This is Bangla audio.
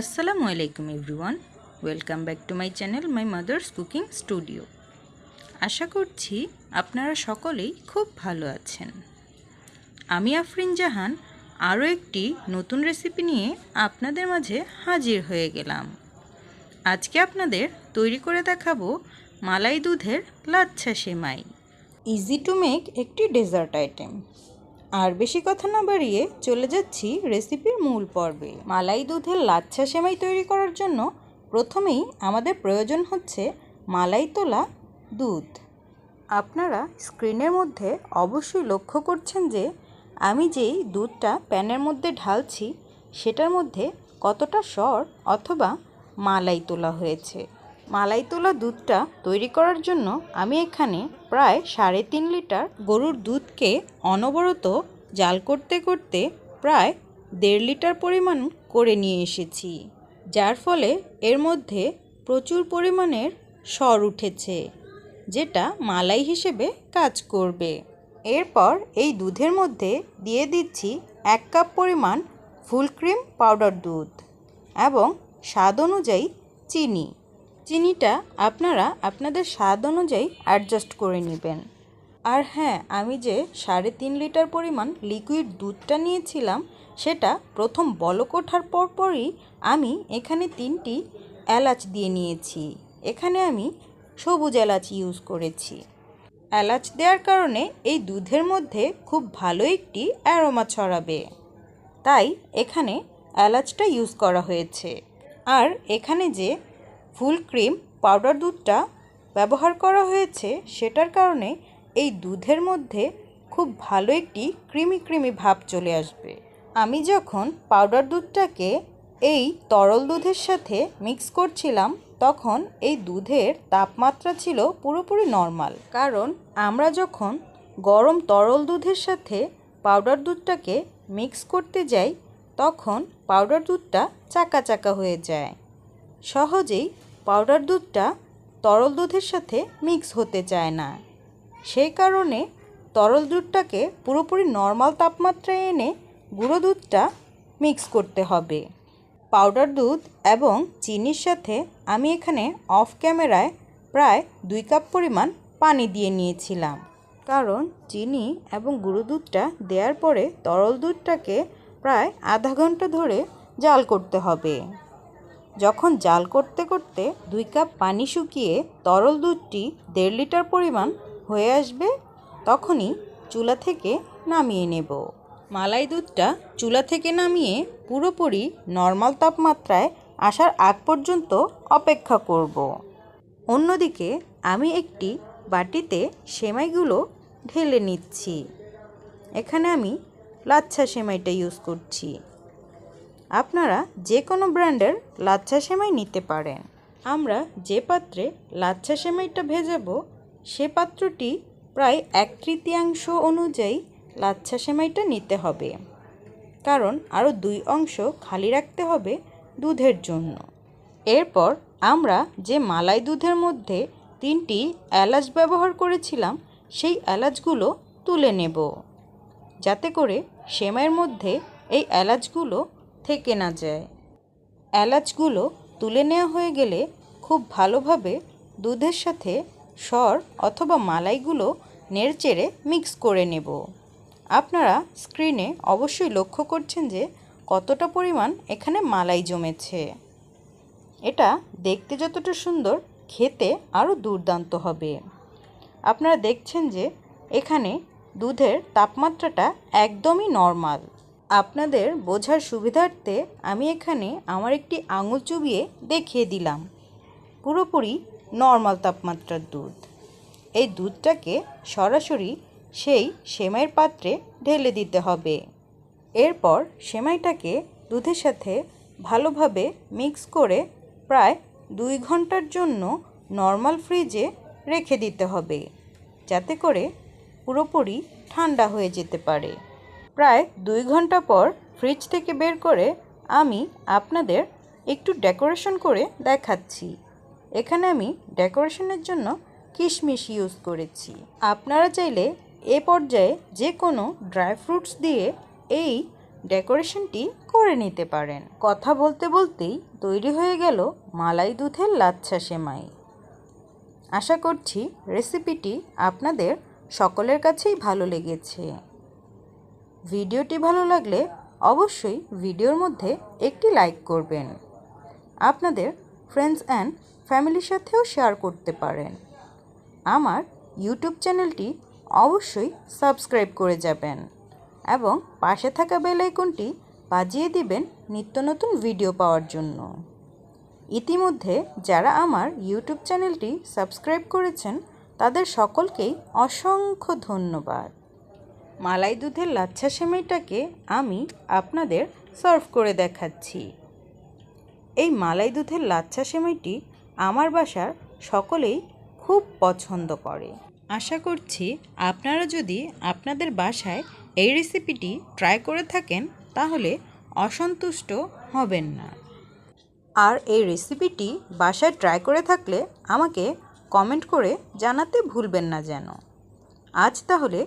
আসসালামু আলাইকুম everyone. Welcome back to my channel, my mother's cooking studio. আশা করছি আপনারা সকলেই খুব ভালো আছেন। আমি আফরিন জাহান, আরও একটি নতুন রেসিপি নিয়ে আপনাদের মাঝে হাজির হয়ে গেলাম। আজকে আপনাদের তৈরি করে দেখাবো মালাই দুধের লাচ্ছা সেমাই। ইজি টু মেক একটি ডেজার্ট আইটেম। আর বেশি কথা না বাড়িয়ে চলে যাচ্ছি রেসিপির মূল পর্বে। মালাই দুধের লাচ্ছা সেমাই তৈরি করার জন্য প্রথমেই আমাদের প্রয়োজন হচ্ছে মালাই তোলা দুধ। আপনারা স্ক্রিনের মধ্যে অবশ্যই লক্ষ্য করছেন যে আমি যেই দুধটা প্যানের মধ্যে ঢালছি, সেটার মধ্যে কতটা সর অথবা মালাই তোলা হয়েছে। মালাই তোলা দুধটা তৈরি করার জন্য আমি এখানে প্রায় সাড়ে তিন লিটার গরুর দুধকে অনবরত জাল করতে করতে প্রায় দেড় লিটার পরিমাণ করে নিয়ে এসেছি, যার ফলে এর মধ্যে প্রচুর পরিমাণের সর উঠেছে, যেটা মালাই হিসেবে কাজ করবে। এরপর এই দুধের মধ্যে দিয়ে দিচ্ছি এক কাপ পরিমাণ ফুল ক্রিম পাউডার দুধ এবং স্বাদ অনুযায়ী চিনি। চিনিটা আপনারা আপনাদের স্বাদ অনুযায়ী অ্যাডজাস্ট করে নেবেন। আর হ্যাঁ আমি যে সাড়ে তিন লিটার পরিমাণ লিকুইড দুধটা নিয়েছিলাম, সেটা প্রথম বলক ওঠার পরপরই আমি এখানে তিনটি এলাচ দিয়ে নিয়েছি। এখানে আমি সবুজ এলাচ ইউজ করেছি। এলাচ দেওয়ার কারণে এই দুধের মধ্যে খুব ভালো একটি অ্যারোমা ছড়াবে। তাই এখানে এলাচটা ইউজ করা হয়েছে। আর এখানে যে ফুল ক্রিম পাউডার দুধটা ব্যবহার করা হয়েছে সেটার কারণে এই দুধের মধ্যে খুব ভালো একটি ক্রিমি ক্রিমি ভাব চলে আসবে। আমি যখন পাউডার দুধটাকে এই তরল দুধের সাথে মিক্স করছিলাম, তখন এই দুধের তাপমাত্রা ছিল পুরোপুরি নর্মাল। কারণ আমরা যখন গরম তরল দুধের সাথে পাউডার দুধটাকে মিক্স করতে যাই, তখন পাউডার দুধটা চাকা চাকা হয়ে যায়। সহজেই পাউডার দুধটা তরল দুধের সাথে মিক্স হতে চায় না। সেই কারণে তরল দুধটাকে পুরোপুরি নর্মাল তাপমাত্রায় এনে গুঁড়ো দুধটা মিক্স করতে হবে। পাউডার দুধ এবং চিনির সাথে আমি এখানে অফ ক্যামেরায় প্রায় দুই কাপ পরিমাণ পানি দিয়ে নিয়েছিলাম। কারণ চিনি এবং গুঁড়ো দুধটা দেওয়ার পরে তরল দুধটাকে প্রায় আধা ঘণ্টা ধরে জাল করতে হবে। যখন জাল করতে করতে দুই কাপ পানি শুকিয়ে তরল দুধটি দেড় লিটার পরিমাণ হয়ে আসবে, তখনই চুলা থেকে নামিয়ে নেব। মালাই দুধটা চুলা থেকে নামিয়ে পুরোপুরি নর্মাল তাপমাত্রায় আসার আগ পর্যন্ত অপেক্ষা করব। অন্যদিকে আমি একটি বাটিতে সেমাইগুলো ঢেলে নিচ্ছি। এখানে আমি লাচ্ছা সেমাইটা ইউজ করছি। আপনারা যে কোনো ব্র্যান্ডের লাচ্ছা সেমাই নিতে পারেন। আমরা যে পাত্রে লাচ্ছা সেমাইটা ভেজাবো, সে পাত্রটি প্রায় এক তৃতীয়াংশ অনুযায়ী লাচ্ছা সেমাইটা নিতে হবে। কারণ আরও দুই অংশ খালি রাখতে হবে দুধের জন্য। এরপর আমরা যে মালাই দুধের মধ্যে তিনটি এলাচ ব্যবহার করেছিলাম, সেই এলাচগুলো তুলে নেব। যাতে করে সেমাইয়ের মধ্যে এই এলাচগুলো থেকে না যায়। এলাচগুলো তুলে নেওয়া হয়ে গেলে খুব ভালোভাবে দুধের সাথে সর অথবা মালাইগুলো নেড়চেড়ে মিক্স করে নেব। আপনারা স্ক্রিনে অবশ্যই লক্ষ্য করছেন যে কতটা পরিমাণ এখানে মালাই জমেছে। এটা দেখতে যতটা সুন্দর, খেতে আরও দুর্দান্ত হবে। আপনারা দেখছেন যে এখানে দুধের তাপমাত্রাটা একদমই নর্মাল। আপনাদের বোঝার সুবিধার্থে আমি এখানে আমার একটি আঙুল চুবিয়ে দেখিয়ে দিলাম। পুরোপুরি নর্মাল তাপমাত্রার দুধ। এই দুধটাকে সরাসরি সেই সেমাইয়ের পাত্রে ঢেলে দিতে হবে। এরপর সেমাইটাকে দুধের সাথে ভালোভাবে মিক্স করে প্রায় দুই ঘণ্টার জন্য নর্মাল ফ্রিজে রেখে দিতে হবে, যাতে করে পুরোপুরি ঠান্ডা হয়ে যেতে পারে। প্রায় দুই ঘণ্টা পর ফ্রিজ থেকে বের করে আমি আপনাদের একটু ডেকোরেশন করে দেখাচ্ছি। এখানে আমি ডেকোরেশনের জন্য কিশমিশ ইউজ করেছি। আপনারা চাইলে এ পর্যায়ে যে কোনো ড্রাই ফ্রুটস দিয়ে এই ডেকোরেশনটি করে নিতে পারেন। কথা বলতে বলতেই তৈরি হয়ে গেল মালাই দুধের লাচ্ছা সেমাই। আশা করছি রেসিপিটি আপনাদের সকলের কাছেই ভালো লেগেছে। ভিডিওটি ভালো লাগলে অবশ্যই ভিডিওর মধ্যে একটি লাইক করবেন। আপনাদের ফ্রেন্ডস অ্যান্ড ফ্যামিলির সাথেও শেয়ার করতে পারেন। আমার ইউটিউব চ্যানেলটি অবশ্যই সাবস্ক্রাইব করে যাবেন এবং পাশে থাকা বেল আইকনটি বাজিয়ে দিবেন নিত্য নতুন ভিডিও পাওয়ার জন্য। ইতিমধ্যে যারা আমার ইউটিউব চ্যানেলটি সাবস্ক্রাইব করেছেন, তাদের সকলকেই অসংখ্য ধন্যবাদ। মালাই দুধের লাচ্ছা সেমাইটাকে আমি আপনাদের সার্ভ করে দেখাচ্ছি। এই মালাই দুধের লাচ্ছা সেমাইটি আমার বাসার সকলেই খুব পছন্দ করে। আশা করছি আপনারা যদি আপনাদের বাসায় এই রেসিপিটি ট্রাই করে থাকেন, তাহলে অসন্তুষ্ট হবেন না। আর এই রেসিপিটি বাসায় ট্রাই করে থাকলে আমাকে কমেন্ট করে জানাতে ভুলবেন না যেন। আজ তাহলে